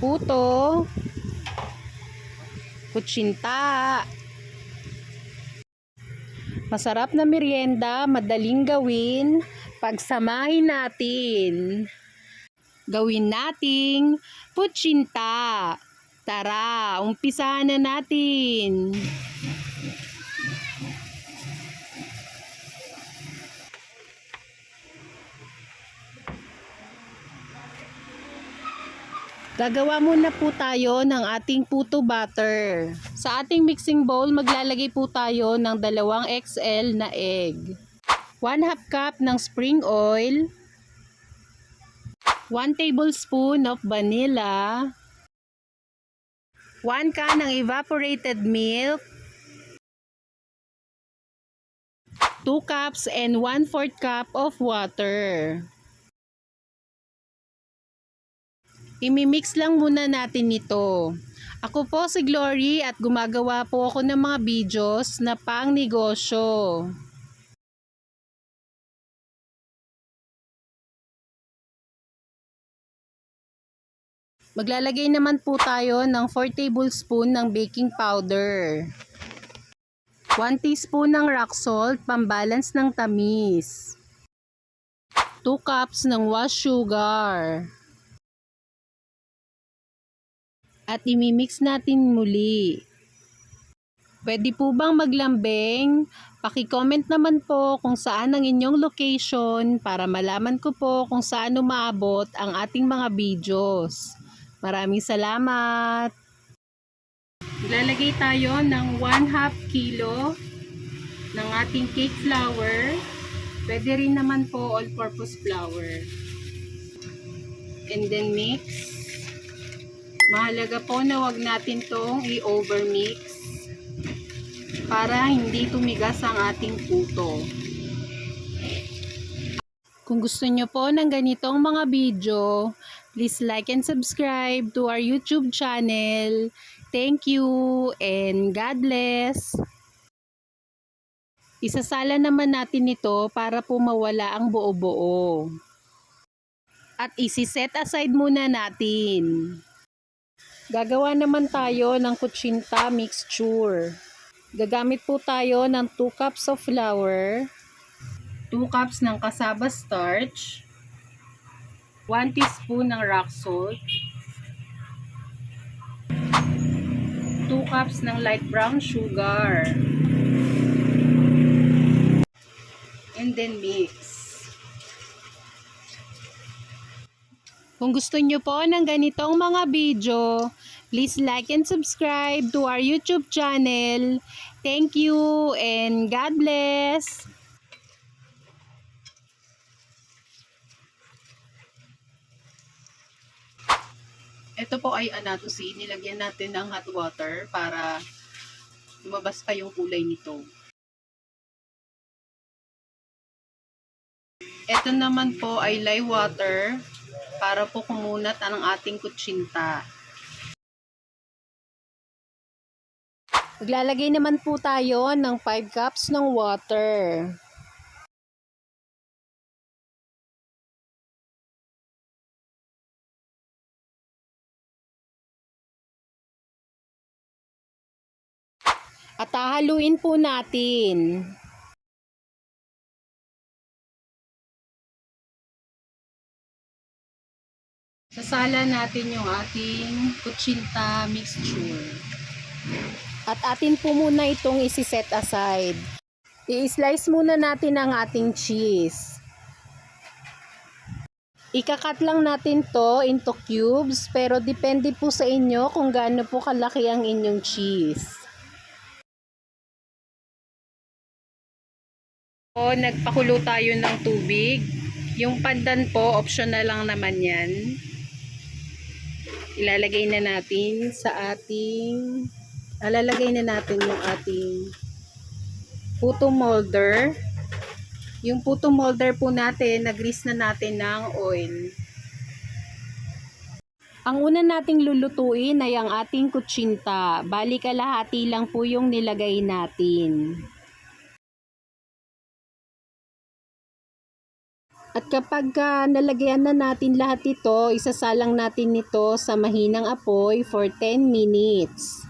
puto, kutsinta. Masarap na merienda, madaling gawin, pagsamahin natin. Gawin nating putsinta. Tara, umpisahan na natin. Gagawa muna po tayo ng ating puto butter. Sa ating mixing bowl, maglalagay po tayo ng dalawang XL na egg. 1 half cup ng spring oil. 1 tablespoon of vanilla. 1 can ng evaporated milk. 2 cups and 1 4 cup of water. Imimix lang muna natin ito. Ako po si Glory at gumagawa po ako ng mga videos na pang negosyo. Maglalagay naman po tayo ng 4 tablespoon ng baking powder. 1 teaspoon ng rock salt, pambalance ng tamis. 2 cups ng wash sugar. At imimix natin muli. Pwede po bang maglambing? Paki-comment naman po kung saan ang inyong location para malaman ko po kung saan umaabot ang ating mga videos. Maraming salamat! Lalagay tayo ng 1 half kilo ng ating cake flour. Pwede rin naman po all-purpose flour. And then mix. Mahalaga po na wag natin tong i-overmix para hindi tumigas ang ating puto. Kung gusto nyo po ng ganitong mga video, please like and subscribe to our YouTube channel. Thank you and God bless. Isasala naman natin ito para po mawala ang buo-buo. At isi-set aside muna natin. Gagawa naman tayo ng kutsinta mixture. Gagamit po tayo ng 2 cups of flour, 2 cups ng cassava starch, 1 teaspoon ng rock salt, 2 cups ng light brown sugar, and then mix. Kung gusto nyo po ng ganitong mga video, please like and subscribe to our YouTube channel. Thank you and God bless! Ito po ay anatosi. Nilagyan natin ng hot water para lumabas pa yung kulay nito. Ito naman po ay lye water para po kumunat ang ating kutsinta. Maglalagay naman po tayo ng 5 cups ng water. At hahaluin po natin. Sasala natin yung ating kutsinta mixture. At atin po muna itong isi-set aside. I-slice muna natin ang ating cheese. Ikakat lang natin to into cubes pero depende po sa inyo kung gaano po kalaki ang inyong cheese. O, nagpakulo tayo ng tubig. Yung pandan po, optional lang naman yan. Ilalagay na natin sa ating alalagay na natin yung ating puto molder. Yung puto molder po natin, nagrease na natin ng oil. Ang una nating lulutuin ay ang ating kutsinta. Bali kalahati lang po yung nilagay natin. At kapag ah, nalagyan na natin lahat ito, isasalang natin ito sa mahinang apoy for 10 minutes.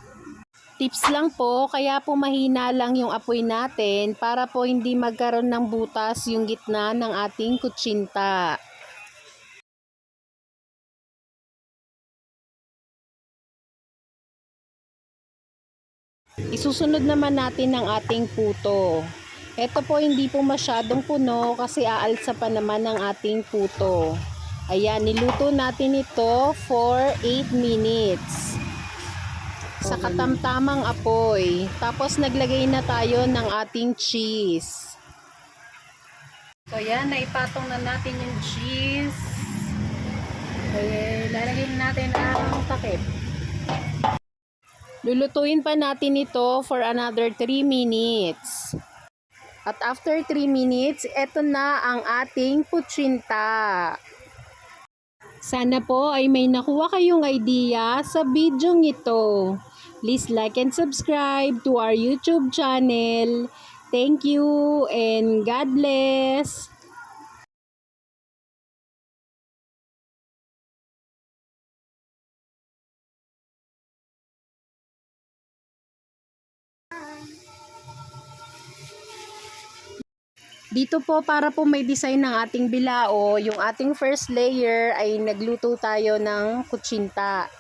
Tips lang po, kaya po mahina lang yung apoy natin para po hindi magkaroon ng butas yung gitna ng ating kutsinta. Isusunod naman natin ang ating puto. Ito po hindi po masyadong puno kasi aalsa pa naman ang ating puto. Ayan, niluto natin ito for 8 minutes. Sa katamtamang apoy. Tapos naglagay na tayo ng ating cheese. So yan, naipatong na natin yung cheese. Okay, lalagay natin ang takip. Lulutuin pa natin ito for another 3 minutes. At after 3 minutes, eto na ang ating putsinta. Sana po ay may nakuha kayong idea sa video ito. Please like and subscribe to our YouTube channel. Thank you and God bless. Dito po para po may design ng ating bilao, yung ating first layer ay nagluto tayo ng kutsinta.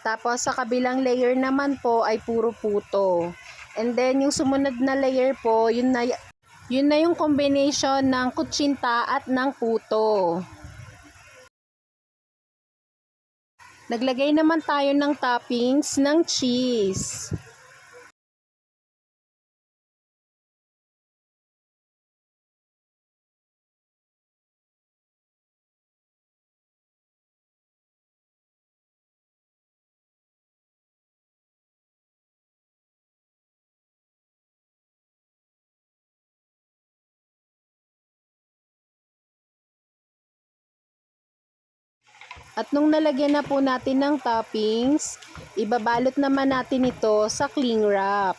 Tapos sa kabilang layer naman po ay puro puto. And then yung sumunod na layer po, yun na, yun na yung combination ng kutsinta at ng puto. Naglagay naman tayo ng toppings ng cheese. At nung nalagyan na po natin ng toppings, ibabalot naman natin ito sa cling wrap.